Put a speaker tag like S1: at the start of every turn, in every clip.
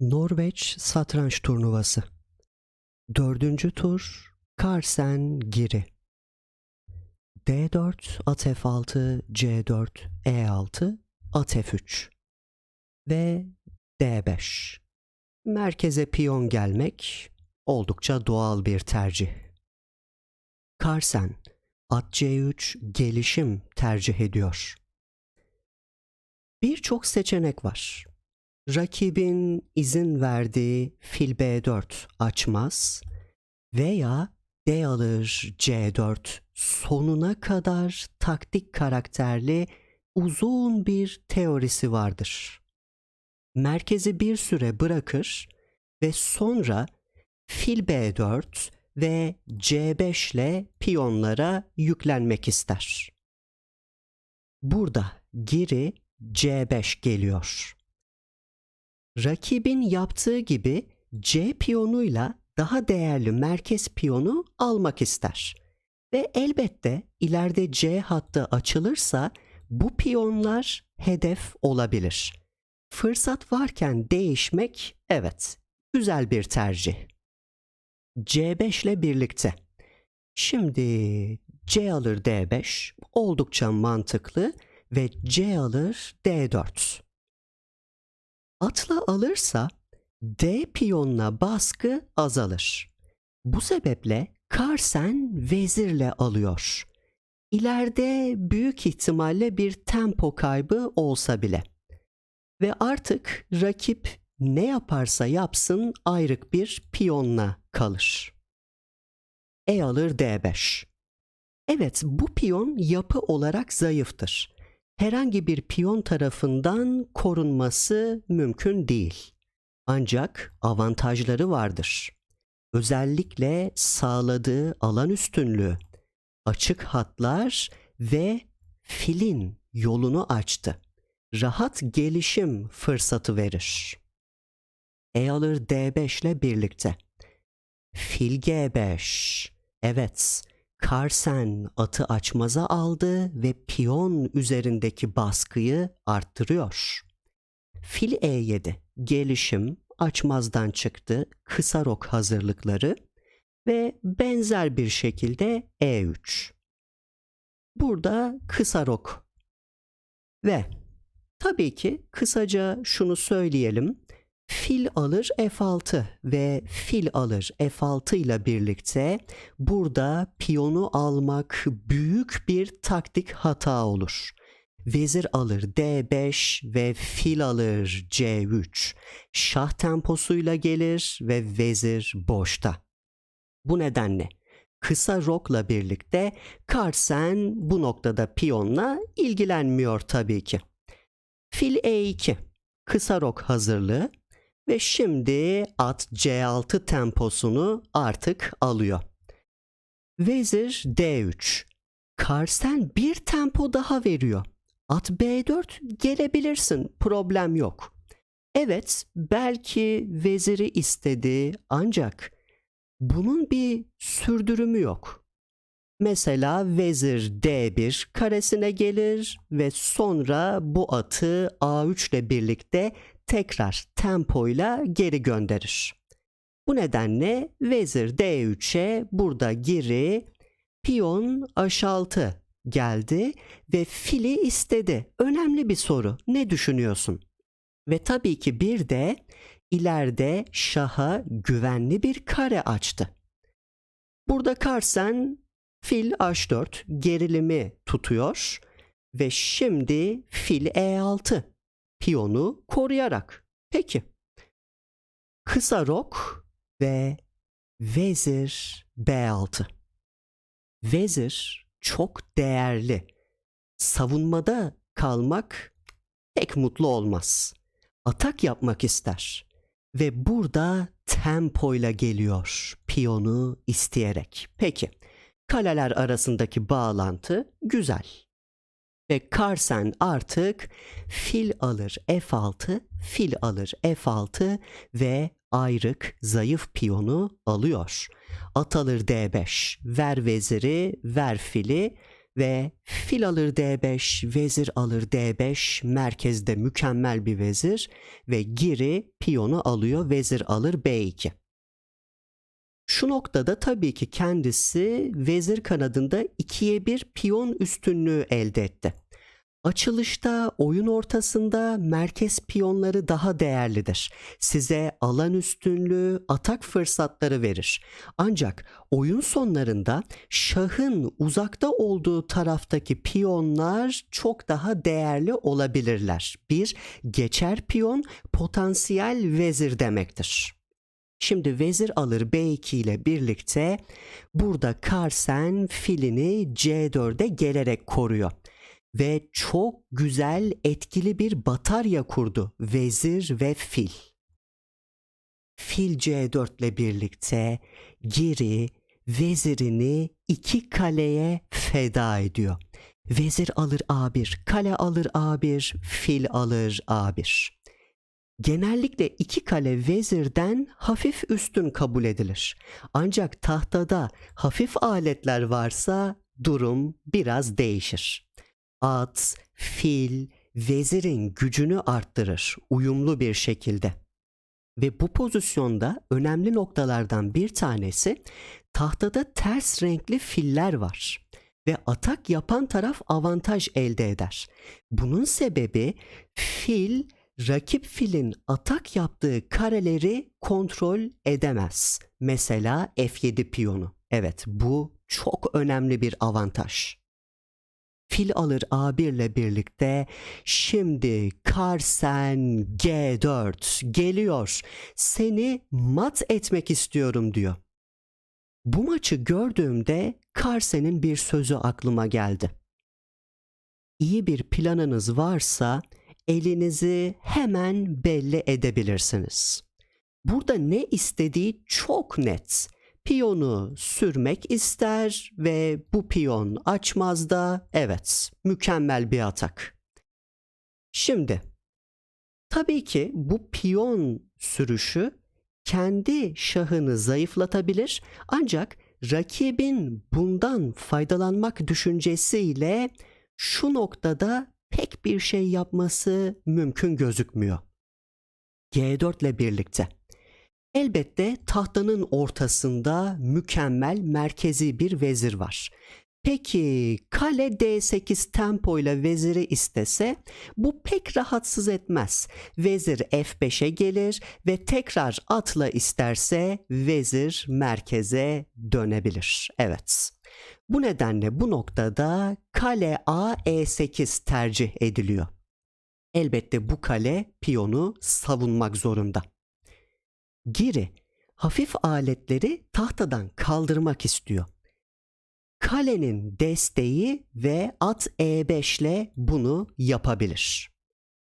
S1: Norveç satranç turnuvası. Dördüncü tur Carlsen Giri. D4, at F6, C4, E6, at F3 ve D5. Merkeze piyon gelmek oldukça doğal bir tercih. Carlsen, at C3 gelişim tercih ediyor. Birçok seçenek var rakibin izin verdiği fil B4 açmaz veya D alır C4 sonuna kadar taktik karakterli uzun bir teorisi vardır. Merkezi bir süre bırakır ve sonra fil B4 ve C5 ile piyonlara yüklenmek ister. Burada giri C5 geliyor rakibin yaptığı gibi C piyonuyla daha değerli merkez piyonu almak ister. Ve elbette ileride C hattı açılırsa bu piyonlar hedef olabilir. Fırsat varken değişmek evet güzel bir tercih. C5 ile birlikte. Şimdi C alır D5 oldukça mantıklı ve C alır D4 atla alırsa D piyonuna baskı azalır. Bu sebeple Carsen vezirle alıyor. İleride büyük ihtimalle bir tempo kaybı olsa bile. Ve artık rakip ne yaparsa yapsın ayrık bir piyonla kalır. E alır D5. Evet bu piyon yapı olarak zayıftır herhangi bir piyon tarafından korunması mümkün değil. Ancak avantajları vardır. Özellikle sağladığı alan üstünlüğü, açık hatlar ve filin yolunu açtı. Rahat gelişim fırsatı verir. E alır D5 ile birlikte. Fil G5. Evet, Carsen atı açmaza aldı ve piyon üzerindeki baskıyı arttırıyor. Fil E7 gelişim açmazdan çıktı kısa rok hazırlıkları ve benzer bir şekilde E3. Burada kısa rok ve tabii ki kısaca şunu söyleyelim fil alır F6 ve fil alır F6 ile birlikte burada piyonu almak büyük bir taktik hata olur. Vezir alır D5 ve fil alır C3. Şah temposuyla gelir ve vezir boşta. Bu nedenle kısa rokla birlikte Carlsen bu noktada piyonla ilgilenmiyor tabii ki. Fil E2 kısa rok hazırlığı ve şimdi at C6 temposunu artık alıyor. Vezir D3. Karsen bir tempo daha veriyor. At B4 gelebilirsin problem yok. Evet belki veziri istedi ancak bunun bir sürdürümü yok. Mesela vezir D1 karesine gelir ve sonra bu atı A3 ile birlikte tekrar tempoyla geri gönderir. Bu nedenle vezir D3'e burada giri piyon H6 geldi ve fili istedi. Önemli bir soru. Ne düşünüyorsun? Ve tabii ki bir de ileride şaha güvenli bir kare açtı. Burada Carsen fil H4 gerilimi tutuyor ve şimdi fil E6 piyonu koruyarak. Peki. Kısa rok ve vezir B6. Vezir çok değerli. Savunmada kalmak pek mutlu olmaz. Atak yapmak ister ve burada tempoyla geliyor piyonu isteyerek. Peki kaleler arasındaki bağlantı güzel ve Carsen artık fil alır F6, fil alır F6 ve ayrık zayıf piyonu alıyor. At alır D5, ver veziri, ver fili ve fil alır D5, vezir alır D5, merkezde mükemmel bir vezir ve giri piyonu alıyor, vezir alır B2. Şu noktada tabii ki kendisi vezir kanadında ikiye bir piyon üstünlüğü elde etti. Açılışta oyun ortasında merkez piyonları daha değerlidir. Size alan üstünlüğü, atak fırsatları verir. Ancak oyun sonlarında şahın uzakta olduğu taraftaki piyonlar çok daha değerli olabilirler. Bir geçer piyon potansiyel vezir demektir. Şimdi vezir alır B2 ile birlikte burada Carsen filini C4'e gelerek koruyor ve çok güzel etkili bir batarya kurdu vezir ve fil. Fil C4 ile birlikte giri vezirini iki kaleye feda ediyor. Vezir alır A1, kale alır A1, fil alır A1. Genellikle iki kale vezirden hafif üstün kabul edilir. Ancak tahtada hafif aletler varsa durum biraz değişir. At, fil, vezirin gücünü arttırır uyumlu bir şekilde. Ve bu pozisyonda önemli noktalardan bir tanesi tahtada ters renkli filler var ve atak yapan taraf avantaj elde eder. Bunun sebebi fil rakip filin atak yaptığı kareleri kontrol edemez. Mesela F7 piyonu. Evet bu çok önemli bir avantaj. Fil alır A1 ile birlikte şimdi Karsen G4 geliyor. Seni mat etmek istiyorum diyor. Bu maçı gördüğümde Karsen'in bir sözü aklıma geldi. İyi bir planınız varsa elinizi hemen belli edebilirsiniz. Burada ne istediği çok net. Piyonu sürmek ister ve bu piyon açmaz da evet mükemmel bir atak. Şimdi tabii ki bu piyon sürüşü kendi şahını zayıflatabilir ancak rakibin bundan faydalanmak düşüncesiyle şu noktada pek bir şey yapması mümkün gözükmüyor. G4 ile birlikte. Elbette tahtanın ortasında mükemmel merkezi bir vezir var. Peki kale D8 tempo ile veziri istese bu pek rahatsız etmez. Vezir F5'e gelir ve tekrar atla isterse vezir merkeze dönebilir. Evet. Bu nedenle bu noktada kale A E8 tercih ediliyor. Elbette bu kale piyonu savunmak zorunda. Giri hafif aletleri tahtadan kaldırmak istiyor. Kalenin desteği ve at E5 ile bunu yapabilir.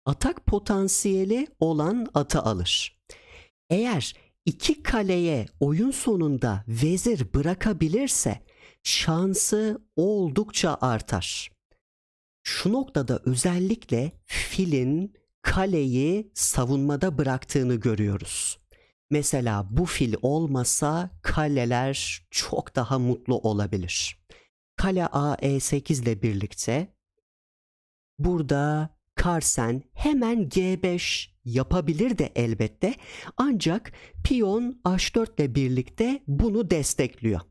S1: Atak potansiyeli olan atı alır. Eğer iki kaleye oyun sonunda vezir bırakabilirse şansı oldukça artar. Şu noktada özellikle filin kaleyi savunmada bıraktığını görüyoruz. Mesela bu fil olmasa kaleler çok daha mutlu olabilir. Kale A E8 ile birlikte burada Karsen hemen G5 yapabilir de elbette ancak piyon H4 ile birlikte bunu destekliyor.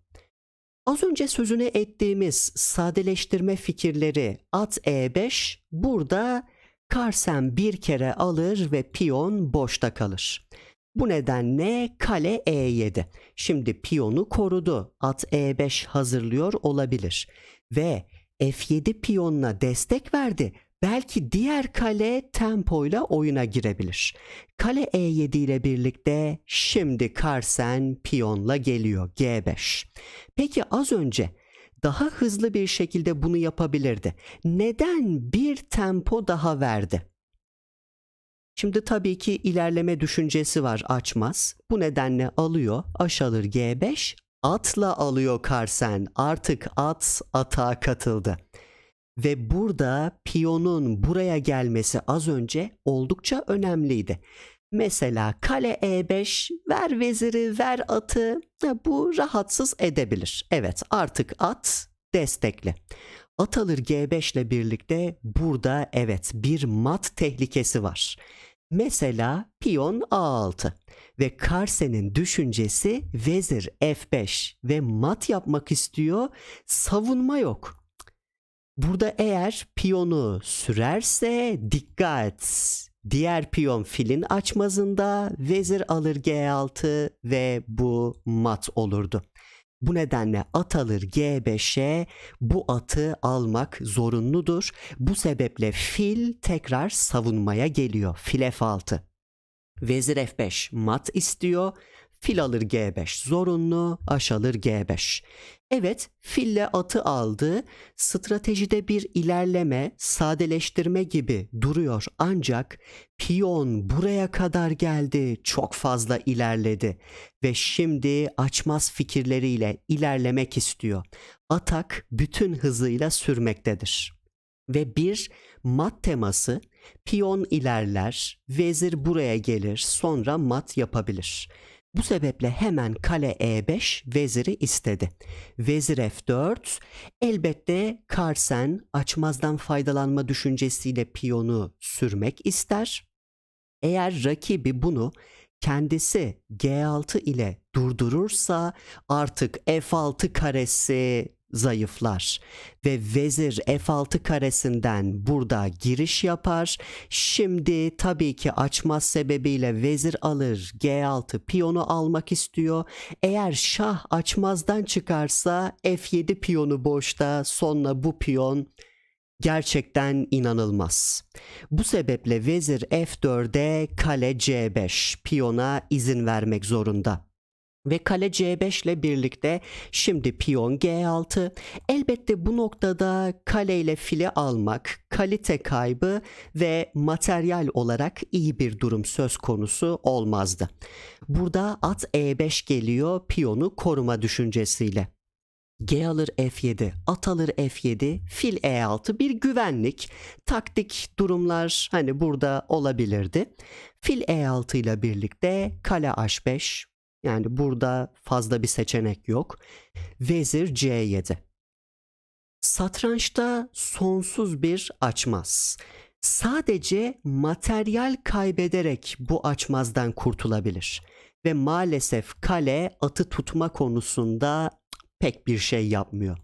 S1: Az önce sözünü ettiğimiz sadeleştirme fikirleri at E5 burada Karsen bir kere alır ve piyon boşta kalır. Bu nedenle kale E7. Şimdi piyonu korudu. At E5 hazırlıyor olabilir. Ve F7 piyonuna destek verdi. Belki diğer kale tempoyla oyuna girebilir. Kale E7 ile birlikte şimdi Karsen piyonla geliyor G5. Peki az önce daha hızlı bir şekilde bunu yapabilirdi. Neden bir tempo daha verdi? Şimdi tabii ki ilerleme düşüncesi var açmaz. Bu nedenle alıyor aşalır G5 atla alıyor Karsen artık at atağa katıldı. Ve burada piyonun buraya gelmesi az önce oldukça önemliydi. Mesela kale E5 ver veziri ver atı bu rahatsız edebilir. Evet artık at destekli. At alır G5 ile birlikte burada evet bir mat tehlikesi var. Mesela piyon A6 ve Karsen'in düşüncesi vezir F5 ve mat yapmak istiyor. Savunma yok. Burada eğer piyonu sürerse dikkat. Diğer piyon filin açmazında vezir alır G6 ve bu mat olurdu. Bu nedenle at alır G5'e bu atı almak zorunludur. Bu sebeple fil tekrar savunmaya geliyor. Fil F6. Vezir F5 mat istiyor. Fil alır G5 zorunlu, aş alır G5. Evet, fille atı aldı. Stratejide bir ilerleme, sadeleştirme gibi duruyor ancak piyon buraya kadar geldi, çok fazla ilerledi ve şimdi açmaz fikirleriyle ilerlemek istiyor. Atak bütün hızıyla sürmektedir. Ve bir mat teması piyon ilerler, vezir buraya gelir, sonra mat yapabilir. Bu sebeple hemen kale E5 veziri istedi. Vezir F4 elbette Karsen açmazdan faydalanma düşüncesiyle piyonu sürmek ister. Eğer rakibi bunu kendisi G6 ile durdurursa artık F6 karesi zayıflar ve vezir F6 karesinden burada giriş yapar. Şimdi tabii ki açmaz sebebiyle vezir alır G6 piyonu almak istiyor. Eğer şah açmazdan çıkarsa F7 piyonu boşta sonra bu piyon gerçekten inanılmaz. Bu sebeple vezir F4'e kale C5 piyona izin vermek zorunda. Ve kale C5 ile birlikte şimdi piyon G6. Elbette bu noktada kale ile fili almak kalite kaybı ve materyal olarak iyi bir durum söz konusu olmazdı. Burada at E5 geliyor piyonu koruma düşüncesiyle. G alır F7, at alır F7, fil E6 bir güvenlik, taktik durumlar hani burada olabilirdi. Fil E6 ile birlikte kale H5, yani burada fazla bir seçenek yok. Vezir C7. Satrançta sonsuz bir açmaz. Sadece materyal kaybederek bu açmazdan kurtulabilir. Ve maalesef kale atı tutma konusunda pek bir şey yapmıyor.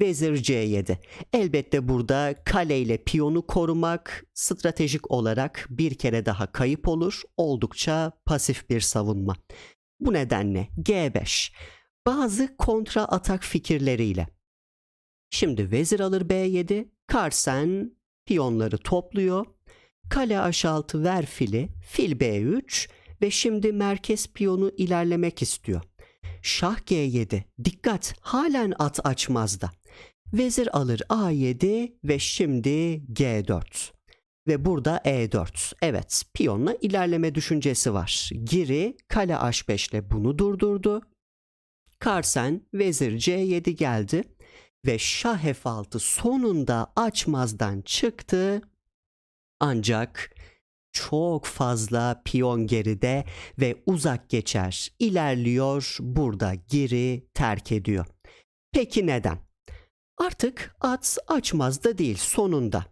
S1: Vezir C7. Elbette burada kale ile piyonu korumak stratejik olarak bir kere daha kayıp olur. Oldukça pasif bir savunma. Bu nedenle G5 bazı kontra atak fikirleriyle. Şimdi vezir alır B7, Karsen piyonları topluyor. Kale H6 ver fili, fil B3 ve şimdi merkez piyonu ilerlemek istiyor. Şah G7, dikkat halen at açmazda. Vezir alır A7 ve şimdi G4. Ve burada E4. Evet, piyonla ilerleme düşüncesi var. Giri kale H5 ile bunu durdurdu. Karsen vezir C7 geldi ve şah F6 sonunda açmazdan çıktı. Ancak çok fazla piyon geride ve uzak geçer. İlerliyor, burada giri terk ediyor. Peki neden? Artık at açmazda değil sonunda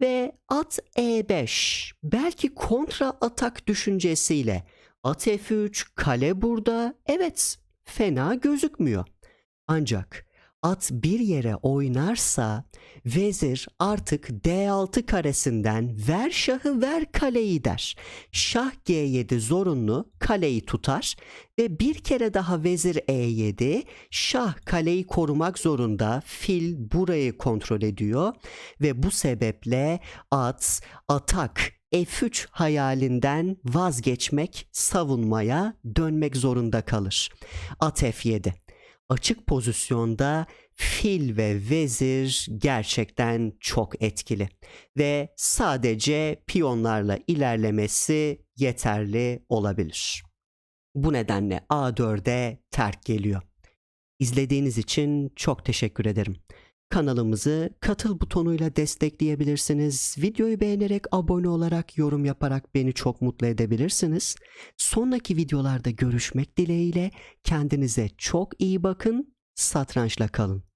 S1: ve at E5 belki kontra atak düşüncesiyle. At F3 kale burada. Evet fena gözükmüyor. Ancak at bir yere oynarsa vezir artık D6 karesinden ver şahı ver kaleyi der. Şah G7 zorunlu kaleyi tutar ve bir kere daha vezir E7 şah kaleyi korumak zorunda fil burayı kontrol ediyor ve bu sebeple at atak F3 hayalinden vazgeçmek, savunmaya dönmek zorunda kalır. At F7 açık pozisyonda fil ve vezir gerçekten çok etkili ve sadece piyonlarla ilerlemesi yeterli olabilir. Bu nedenle A4'e terk geliyor. İzlediğiniz için çok teşekkür ederim. Kanalımızı katıl butonuyla destekleyebilirsiniz. Videoyu beğenerek, abone olarak, yorum yaparak beni çok mutlu edebilirsiniz. Sonraki videolarda görüşmek dileğiyle kendinize çok iyi bakın. Satrançla kalın.